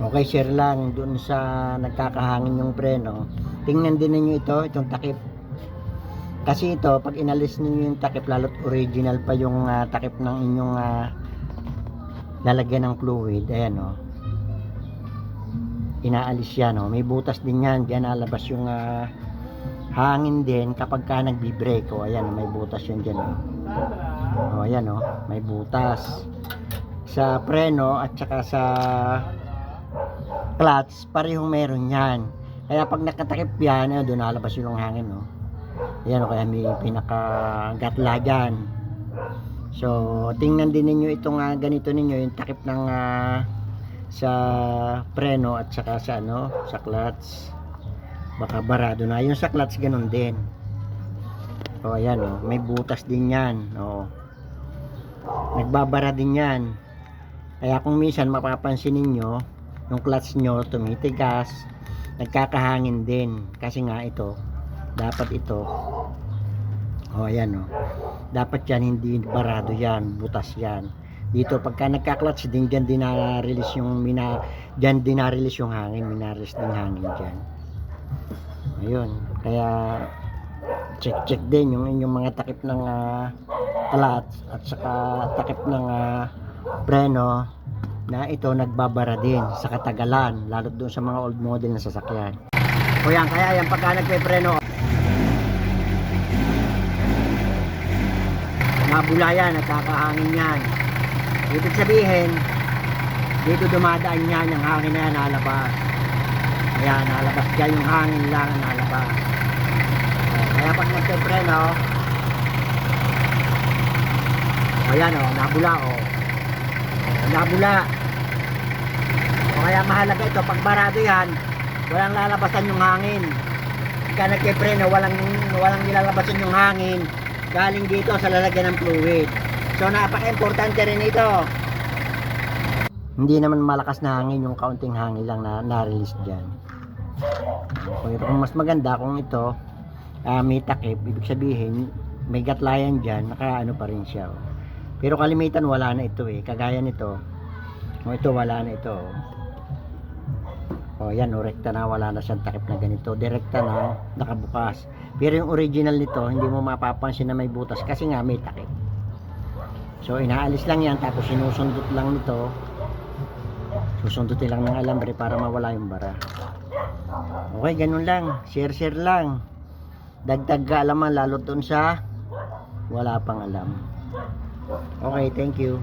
Okay, share lang dun sa nagkakahangin yung preno. Tingnan din ninyo ito, itong takip. Kasi ito, pag inalis ninyo yung takip, lalo't original pa yung ah, takip ng inyong ah, lalagyan ng fluid. Ayan o. Inaalis yan o. May butas din yan. Diyan nalabas yung ah, hangin din kapag ka nagbi-brake. O, ayan, may butas yun dyan o. O, ayan o. May butas. Sa preno at saka sa clutch, parehong meron yan. Kaya pag nakatakip yan, ayun, doon nalabas yung hangin, no? Ayan, kaya may pinakagatla dyan. So, tingnan din ninyo itong ah, ganito ninyo, yung takip ng ah, sa preno at saka sa ano, sa clutch. Baka barado na. Yung sa clutch, ganun din. O, ayan, o, may butas din yan. O, nagbabara din yan. Kaya kung minsan mapapansin ninyo, yung clutch nyo tumitigas, nagkakahangin din. Kasi nga ito, dapat ito, o ayan o, dapat yan hindi barado yan, butas yan. Dito pagka nagka-clutch din dyan din na-release yung mina, dyan din na-release yung hangin, minarelease ng hangin dyan. Ayun, kaya check-check din yung inyong mga takip ng ah, clutch at saka takip ng ah, preno na ito nagbabara din sa katagalan lalo doon sa mga old model na sasakyan. O yan kaya yan pagka nagpe-preno. Nabula yan nagkakahangin yan. Ibig sabihin dito dumadaan yan yung hangin na yan nalabas. Ayan nalabas dyan yung hangin lang ang nalabas. Kaya pag nagpe-preno o yan o nabula o O, nabula o kaya mahalaga ito pag barado yan walang lalabasan yung hangin. Pagka nagpe-preno walang walang nilalabasan yung hangin galing dito sa lalagyan ng fluid. So napaka-importante rin ito. Hindi naman malakas na hangin yung kaunting hangin lang na na-release dyan. Pero kung mas maganda kung ito ah, may takip ibig sabihin may gatlayan dyan naka ano pa rin siya oh. pero kalimitan wala na ito eh. Kagaya nito o ito wala na ito oh. O yan, o, na, wala na siyang takip na ganito. Direkta na, nakabukas. Pero yung original nito, hindi mo mapapansin na may butas kasi nga may takip. So, inaalis lang yan, tapos sinusundot lang nito. Susundutin lang ng alambre para mawala yung bara. Okay, ganun lang. Share-share lang. Dagdag kaalaman, lalo dun sa wala pang alam. Okay, thank you.